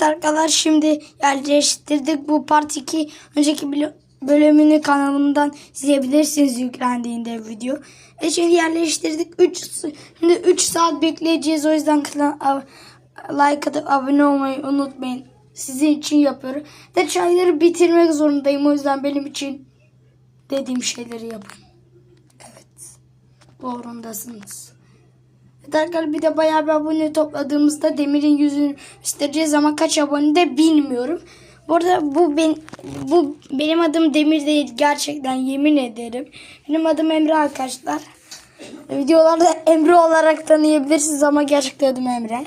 Evet arkadaşlar şimdi yerleştirdik bu part 2 önceki bölümünü kanalımdan izleyebilirsiniz yüklendiğinde video. E şimdi yerleştirdik 3 şimdi 3 saat bekleyeceğiz o yüzden like atıp abone olmayı unutmayın. Sizin için yapıyorum. De çayları bitirmek zorundayım o yüzden benim için dediğim şeyleri yapın. Evet. Zorundasınız. Arkadaşlar bir de bayağı bir abone topladığımızda Demir'in yüzünü göstereceğiz ama kaç abone de bilmiyorum. Bu arada bu ben bu benim adım Demir değil gerçekten yemin ederim. Benim adım Emre arkadaşlar. Videolarda Emre olarak tanıyabilirsiniz ama gerçekten adım Emre.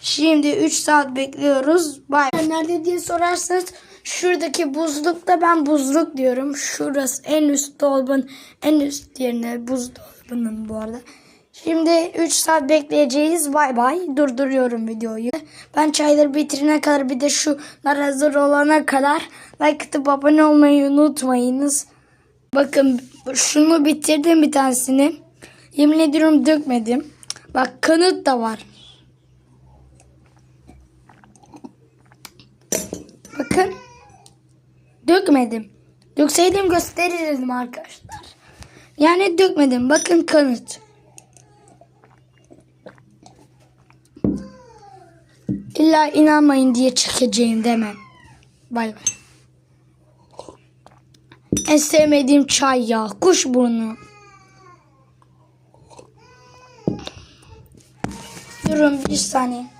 Şimdi 3 saat bekliyoruz. Bay. Nerede diye sorarsanız şuradaki buzlukta ben buzluk diyorum. Şurası en üst dolabın en üst yerine buzdolabının bu arada. Şimdi 3 saat bekleyeceğiz. Bay bay. Durduruyorum videoyu. Ben çayları bitirene kadar bir de şunlar hazır olana kadar like atıp abone olmayı unutmayınız. Bakın şunu bitirdim bir tanesini. Yemin ediyorum dökmedim. Bak kanıt da var. Bakın. Dökmedim. Dökseydim gösterirdim arkadaşlar. Yani dökmedim. Bakın kanıt. İlla inanmayın diye çekeceğim deme. Bay bay. En sevmediğim çay ya. Kuş burnu. Durun bir saniye.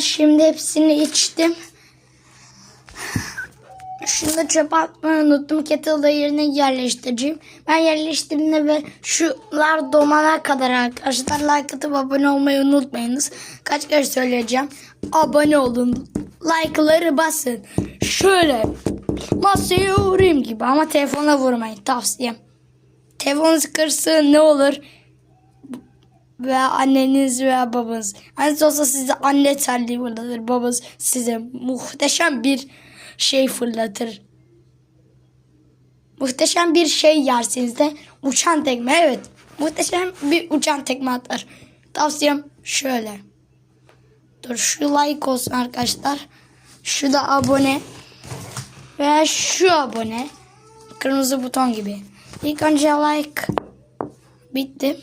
Şimdi hepsini içtim. Şunu da çöpe atmayı unuttum. Kettle'da yerine yerleştireceğim. Ben yerleştirdiğimde ve şular domana kadar arkadaşlar like atıp abone olmayı unutmayınız. Kaç kere söyleyeceğim. Abone olun. Like'ları basın. Şöyle masaya vurayım gibi ama telefona vurmayın tavsiyem. Telefonunuz kırsın ne olur veya anneniz veya babanız. Anneniz olsa size anne terliği fırlatır. Babanız size muhteşem bir şey fırlatır. Muhteşem bir şey yersiniz de uçan tekme evet. Muhteşem bir uçan tekme atar. Tavsiyem şöyle. Dur şu like olsun arkadaşlar. Şu da abone. Veya şu abone. Kırmızı buton gibi. İlk önce like. Bitti.